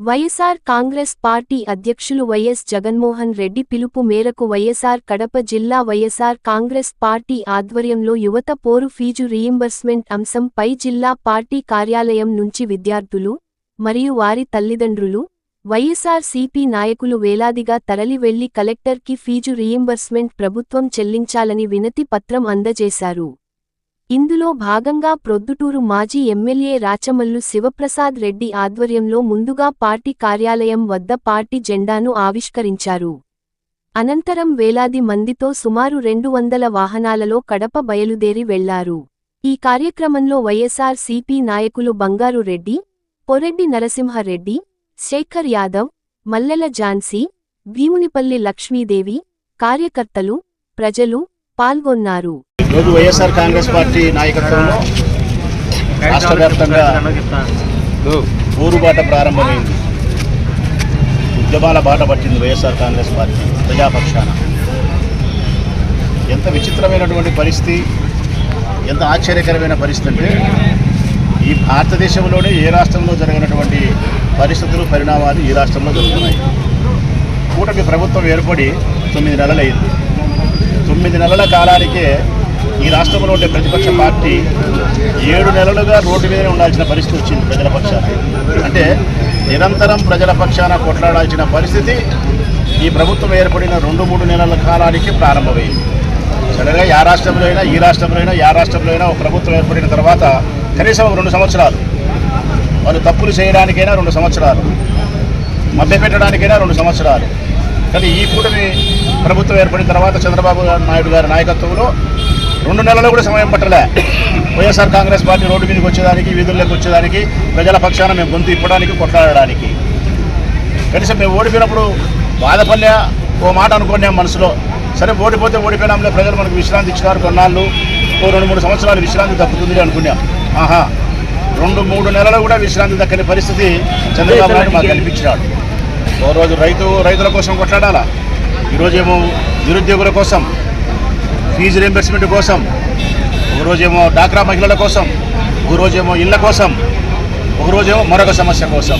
YSR Congress party అధ్యక్షులు YS Jaganmohan Reddy పిలుపు మేరకు వైఎస్ఆర్ కడప జిల్లా వైఎస్ఆర్ కాంగ్రెస్ పార్టీ ఆధ్వర్యంలో యువత పోరు ఫీజు రీయింబర్స్మెంట్ అంశంపై జిల్లా పార్టీ కార్యాలయం నుంచి విద్యార్థులు మరియు వారి తల్లిదండ్రులు వైఎస్ఆర్ సిపి నాయకులు వేలాదిగా తరలి వెళ్ళి కలెక్టర్కి ఫీజు రీయింబర్స్మెంట్ ప్రభుత్వం చెల్లించాలని వినతి పత్రం అందజేశారు. ఇందులో భాగంగా ప్రొద్దుటూరు మాజీ ఎమ్మెల్యే రాచమల్లు శివప్రసాద్ రెడ్డి ఆధ్వర్యంలో ముందుగా పార్టీ కార్యాలయం వద్ద పార్టీ జెండాను ఆవిష్కరించారు. అనంతరం వేలాది మందితో సుమారు రెండు వందల వాహనాలలో కడప బయలుదేరి వెళ్ళారు. ఈ కార్యక్రమంలో వైఎస్ఆర్ సిపి నాయకులు బంగారు రెడ్డి పొరెడ్డి నరసింహారెడ్డి శేఖర్ యాదవ్ మల్లెల ఝాన్సీ భీమునిపల్లి లక్ష్మీదేవి కార్యకర్తలు ప్రజలు పాల్గొన్నారు. ఈరోజు వైఎస్ఆర్ కాంగ్రెస్ పార్టీ నాయకత్వంలో రాష్ట్ర వ్యాప్తంగా ఊరుబాట ప్రారంభమైంది. ఉద్యమాల బాట పట్టింది వైఎస్ఆర్ కాంగ్రెస్ పార్టీ ప్రజాపక్షాన. ఎంత విచిత్రమైనటువంటి పరిస్థితి ఎంత ఆశ్చర్యకరమైన పరిస్థితి అంటే ఈ భారతదేశంలోనే ఏ రాష్ట్రంలో జరిగినటువంటి పరిస్థితులు పరిణామాలు ఈ రాష్ట్రంలో జరుగుతున్నాయి. కూటమి ప్రభుత్వం ఏర్పడి తొమ్మిది నెలలైంది. తొమ్మిది నెలల కాలానికే ఈ రాష్ట్రంలో ఉండే ప్రతిపక్ష పార్టీ ఏడు నెలలుగా రోడ్డు మీదనే ఉండాల్సిన పరిస్థితి వచ్చింది ప్రజల పక్షాన. అంటే నిరంతరం ప్రజల పక్షాన కొట్లాడాల్సిన పరిస్థితి ఈ ప్రభుత్వం ఏర్పడిన రెండు మూడు నెలల కాలానికి ప్రారంభమైంది. సడన్గా యా రాష్ట్రంలో అయినా ఈ రాష్ట్రంలో అయినా యా రాష్ట్రంలో అయినా ఒక ప్రభుత్వం ఏర్పడిన తర్వాత కనీసం రెండు సంవత్సరాలు. వాళ్ళు తప్పులు చేయడానికైనా రెండు సంవత్సరాలు. మభ్యపెట్టడానికైనా రెండు సంవత్సరాలు. కానీ ఈ కూటమి ప్రభుత్వం ఏర్పడిన తర్వాత చంద్రబాబు నాయుడు గారి నాయకత్వంలో రెండు నెలలు కూడా సమయం పట్టలే. వైఎస్ఆర్ కాంగ్రెస్ పార్టీ రోడ్డు మీదకి వచ్చేదానికి వీధుల్లోకి వచ్చేదానికి ప్రజల పక్షాన మేము గొంతు ఇప్పడానికి కొట్లాడడానికి. కనీసం మేము ఓడిపోయినప్పుడు బాధపడినా ఓ మాట అనుకున్నాం మనసులో. సరే ఓడిపోతే ఓడిపోయినాంలే ప్రజలు మనకు విశ్రాంతి ఇచ్చినారు కొన్నాళ్ళు. ఓ రెండు మూడు సంవత్సరాలు విశ్రాంతి తప్పుతుంది అనుకున్నాం. ఆహా రెండు మూడు నెలలు కూడా విశ్రాంతి దక్కని పరిస్థితి చంద్రబాబు నాయుడు మాకు కనిపించినాడు ఓ రోజు రైతు రైతుల కోసం కొట్లాడాలా? ఈరోజేమో నిరుద్యోగుల కోసం ఫీజు రీంబర్స్మెంట్ కోసం ఒకరోజేమో డాక్రా మహిళల కోసం ఒకరోజేమో ఇళ్ళ కోసం ఒకరోజేమో మరొక సమస్య కోసం.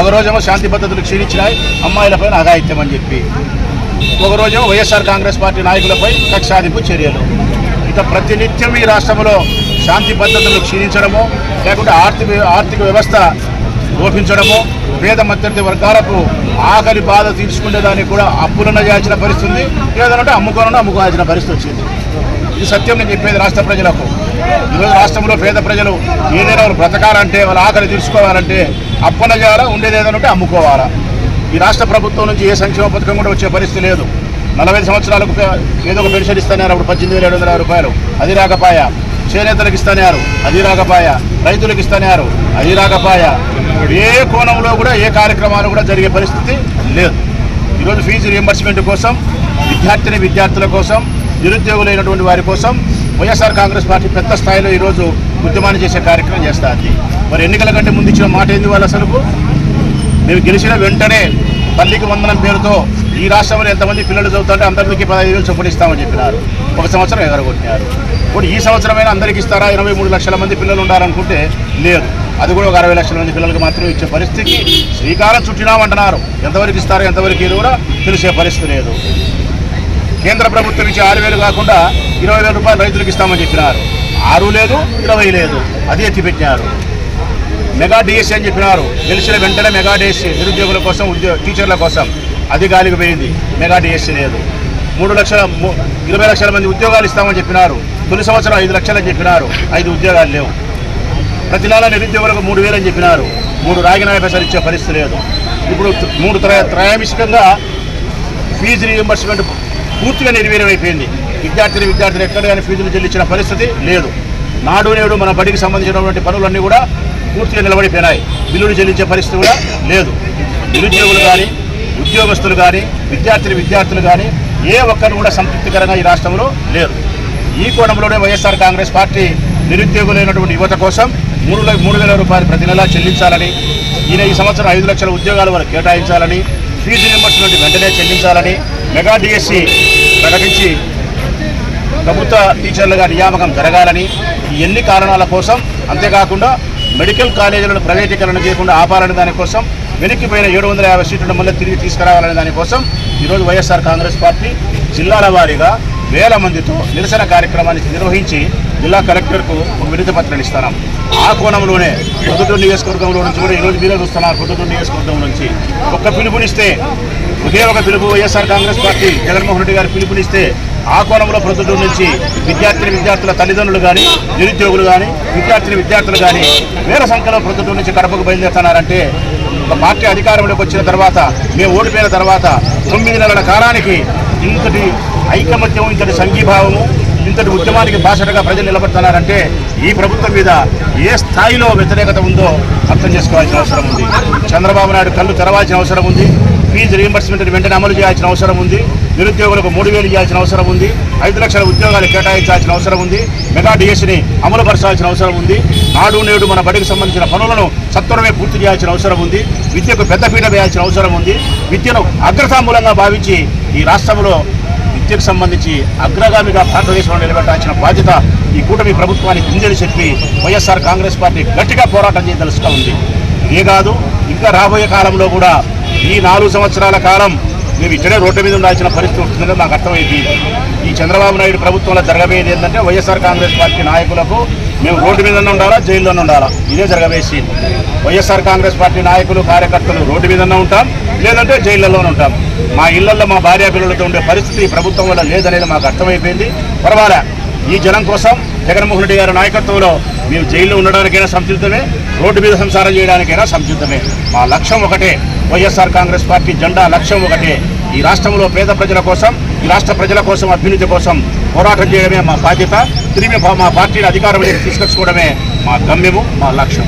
ఒకరోజేమో శాంతి భద్రతలు క్షీణించినాయి అమ్మాయిలపైన అఘాయిత్యం అని చెప్పి. ఒకరోజేమో వైఎస్ఆర్ కాంగ్రెస్ పార్టీ నాయకులపై కక్షాదింపు చర్యలు. ఇక ప్రతినిత్యం ఈ రాష్ట్రంలో శాంతి భద్రతలు క్షీణించడము లేకుంటే ఆర్థిక ఆర్థిక వ్యవస్థ లోపించడము పేద మధ్యవర్తి వర్గాలకు ఆకలి బాధ తీర్చుకునేదానికి కూడా అప్పులన్న చేయాల్సిన పరిస్థితి ఉంది లేదంటే అమ్ముకోనన్నా అమ్ముకోవాల్సిన పరిస్థితి వచ్చింది. ఇది సత్యం నేను చెప్పేది రాష్ట్ర ప్రజలకు. ఈరోజు రాష్ట్రంలో పేద ప్రజలు ఏదైనా వాళ్ళు బ్రతకాలంటే వాళ్ళ ఆకలి తీర్చుకోవాలంటే అప్పన చేయాలా ఉండేది ఏదైనా ఉంటే అమ్ముకోవాలా. ఈ రాష్ట్ర ప్రభుత్వం నుంచి ఏ సంక్షేమ పథకం కూడా వచ్చే పరిస్థితి లేదు. నలభై సంవత్సరాలకు ఏదో ఒక పెన్షన్ ఇస్తున్నారు. అప్పుడు పద్దెనిమిది వేల ఏడు వందల రూపాయలు. అది రాకపాయ. చేనేతలకు ఇస్తున్నారు. అది రాకపాయ. రైతులకు ఇస్తున్నారు. అది రాకపాయ. ఏ కోణంలో కూడా ఏ కార్యక్రమాలు కూడా జరిగే పరిస్థితి లేదు. ఈరోజు ఫీజు రియంబర్స్మెంట్ కోసం విద్యార్థిని విద్యార్థుల కోసం నిరుద్యోగులైనటువంటి వారి కోసం వైఎస్ఆర్ కాంగ్రెస్ పార్టీ పెద్ద స్థాయిలో ఈరోజు ఉద్యమాన్ని చేసే కార్యక్రమం చేస్తుంది. మరి ఎన్నికల కంటే ముందు ఇచ్చిన మాట ఏంది వాళ్ళు అసలు మేము గెలిచిన వెంటనే తల్లికి వందనం పేరుతో ఈ రాష్ట్రంలో ఎంతమంది పిల్లలు చదువుతుంటే అందరికీ పదహైదు వేలు చొప్పున ఇస్తామని చెప్పినారు. ఒక సంవత్సరం ఎగరగొట్టినారు. ఇప్పుడు ఈ సంవత్సరమైనా అందరికీ ఇస్తారా? ఇరవై మూడు లక్షల మంది పిల్లలు ఉండాలనుకుంటే లేదు. అది కూడా ఒక అరవై లక్షల మంది పిల్లలకు మాత్రమే ఇచ్చే పరిస్థితికి శ్రీకారం చుట్టినామంటున్నారు. ఎంతవరకు ఇస్తారో ఎంతవరకు ఇది కూడా తెలిసే పరిస్థితి లేదు. కేంద్ర ప్రభుత్వం ఇచ్చే ఆరు వేలు కాకుండా ఇరవై వేల రూపాయలు రైతులకు ఇస్తామని చెప్పినారు. ఆరు లేదు ఇరవై లేదు. అది ఎత్తిపెట్టినారు. మెగా డిఎస్సీ అని చెప్పినారు. గెలిచిన వెంటనే మెగా డిఎస్సీ నిరుద్యోగుల కోసం ఉద్యోగ టీచర్ల కోసం. అది గాలికి పోయింది. మెగా డిఎస్సీ లేదు. మూడు లక్షల ఇరవై లక్షల మంది ఉద్యోగాలు ఇస్తామని చెప్పినారు. తొలి సంవత్సరం ఐదు లక్షలు అని చెప్పినారు. ఐదు ఉద్యోగాలు లేవు. ప్రతి నెల నిరుద్యోగులకు మూడు వేలు అని చెప్పినారు. మూడు రాగినాయ పైసలు ఇచ్చే పరిస్థితి లేదు. ఇప్పుడు మూడు త్రయ త్రయామిషికంగా ఫీజు రీఎంబర్స్మెంట్ పూర్తిగా నిర్వీర్యమైపోయింది. విద్యార్థిని విద్యార్థులు ఎక్కడ కానీ ఫీజులు చెల్లించిన పరిస్థితి లేదు. నాడు నేడు మన బడికి సంబంధించినటువంటి పనులన్నీ కూడా పూర్తిగా నిలబడిపోయినాయి. బిల్లులు చెల్లించే పరిస్థితి కూడా లేదు. నిరుద్యోగులు కానీ ఉద్యోగస్తులు కానీ విద్యార్థిని విద్యార్థులు కానీ ఏ ఒక్కరు కూడా సంతృప్తికరంగా ఈ రాష్ట్రంలో లేరు. ఈ కోణంలోనే వైఎస్ఆర్ కాంగ్రెస్ పార్టీ నిరుద్యోగులైనటువంటి యువత కోసం మూడు మూడు వేల రూపాయలు ప్రతి నెలా చెల్లించాలని ఈయన ఈ సంవత్సరం ఐదు లక్షల ఉద్యోగాల వరకు కేటాయించాలని ఫీజు రియంబర్స్మెంట్ వెంటనే చెల్లించాలని మెగా డిఎస్సి ప్రకటించి ప్రభుత్వ టీచర్లుగా నియామకం జరగాలని ఎన్ని కారణాల కోసం అంతేకాకుండా మెడికల్ కాలేజీలను ప్రైవేటీకరణ చేయకుండా ఆపాలని దానికోసం వెనక్కిపోయిన ఏడు వందల యాభై సీట్లను మళ్ళీ తిరిగి తీసుకురావాలనే దానికోసం ఈరోజు వైఎస్ఆర్ కాంగ్రెస్ పార్టీ జిల్లాల వారీగా వేల మందితో నిరసన కార్యక్రమాన్ని నిర్వహించి జిల్లా కలెక్టర్కు ఒక వినతి పత్రాన్ని ఇస్తున్నాం. ఆ కోణంలోనే పొద్దుటూరు నియోజకవర్గంలో నుంచి కూడా ఈరోజు మీరే చూస్తున్నారు పొద్దుటూరు నియోజకవర్గం నుంచి. ఒక్క పిలుపునిస్తే ఒకే ఒక పిలుపు YSR Congress party Jaganmohan Reddy గారు పిలుపునిస్తే ఆ కోణంలో ప్రొద్దుటూరు నుంచి విద్యార్థిని విద్యార్థుల తల్లిదండ్రులు కానీ నిరుద్యోగులు కానీ విద్యార్థిని విద్యార్థులు కానీ వేల సంఖ్యలో ప్రొద్దుటూరు నుంచి కడపకు బయలుదేరుతున్నారంటే పార్టీ అధికారంలోకి వచ్చిన తర్వాత మేము ఓడిపోయిన తర్వాత తొమ్మిది నెలల కాలానికి ఇంతటి ఐకమత్యం ఇంతటి సంఘీభావము ఇంతటి ఉద్యమానికి బాసటగా ప్రజలు నిలబడుతున్నారంటే ఈ ప్రభుత్వం మీద ఏ స్థాయిలో వ్యతిరేకత ఉందో అర్థం చేసుకోవాల్సిన అవసరం ఉంది. చంద్రబాబు నాయుడు కళ్ళు తెరవాల్సిన అవసరం ఉంది. ఫీజు రీఎంబర్స్మెంట్ వెంటనే అమలు చేయాల్సిన అవసరం ఉంది. నిరుద్యోగులకు మూడు వేలు ఇవ్వాల్సిన అవసరం ఉంది. ఐదు లక్షల ఉద్యోగాలు కేటాయించాల్సిన అవసరం ఉంది. మెగా డిఎస్ని అమలుపరచాల్సిన అవసరం ఉంది. నాడు నేడు మన బడికి సంబంధించిన పనులను సత్వరమే పూర్తి చేయాల్సిన అవసరం ఉంది. విద్యకు పెద్దపీట వేయాల్సిన అవసరం ఉంది. విద్యను అగ్రతామూలంగా భావించి ఈ రాష్ట్రంలో విద్యకు సంబంధించి అగ్రగామిగా భారతదేశంలో నిలబెట్టాల్సిన బాధ్యత ఈ కూటమి ప్రభుత్వానికి ఉందని చెప్పి వైఎస్ఆర్ కాంగ్రెస్ పార్టీ గట్టిగా పోరాటం చేయదలుచుగా ఉంది ఇదే కాదు ఇంకా రాబోయే కాలంలో కూడా ఈ నాలుగు సంవత్సరాల కాలం మేము ఇక్కడే రోడ్డు మీద ఉండాల్సిన పరిస్థితి వస్తుందని నాకు అర్థమైంది. ఈ చంద్రబాబు నాయుడు ప్రభుత్వంలో జరగబోయేది ఏంటంటే వైఎస్ఆర్ కాంగ్రెస్ పార్టీ నాయకులకు మేము రోడ్డు మీద ఉండాలా జైల్లోనే ఉండాలా? ఇదే జరగవేసి వైఎస్ఆర్ కాంగ్రెస్ పార్టీ నాయకులు కార్యకర్తలు రోడ్డు మీదనే ఉంటాం లేదంటే జైళ్ళలోనే ఉంటాం. మా ఇళ్ళలో మా భార్య పిల్లలతో ఉండే పరిస్థితి ప్రభుత్వం వల్ల లేదనేది మాకు అర్థమైపోయింది. పర్వాలే ఈ జనం కోసం జగన్మోహన్ రెడ్డి గారి నాయకత్వంలో మేము జైల్లో ఉండడానికైనా సంసిద్ధమే రోడ్డు మీద సంసారం చేయడానికైనా సంసిద్ధమే. మా లక్ష్యం ఒకటే వైఎస్ఆర్ కాంగ్రెస్ పార్టీ జెండా లక్ష్యం ఒకటే. ఈ రాష్ట్రంలో పేద ప్రజల కోసం ఈ రాష్ట్ర ప్రజల కోసం అభ్యున్నతి కోసం పోరాటం చేయడమే మా బాధ్యత. తిరిగి మా పార్టీని అధికారంలోకి తీసుకొచ్చుకోవడమే మా గమ్యము మా లక్ష్యం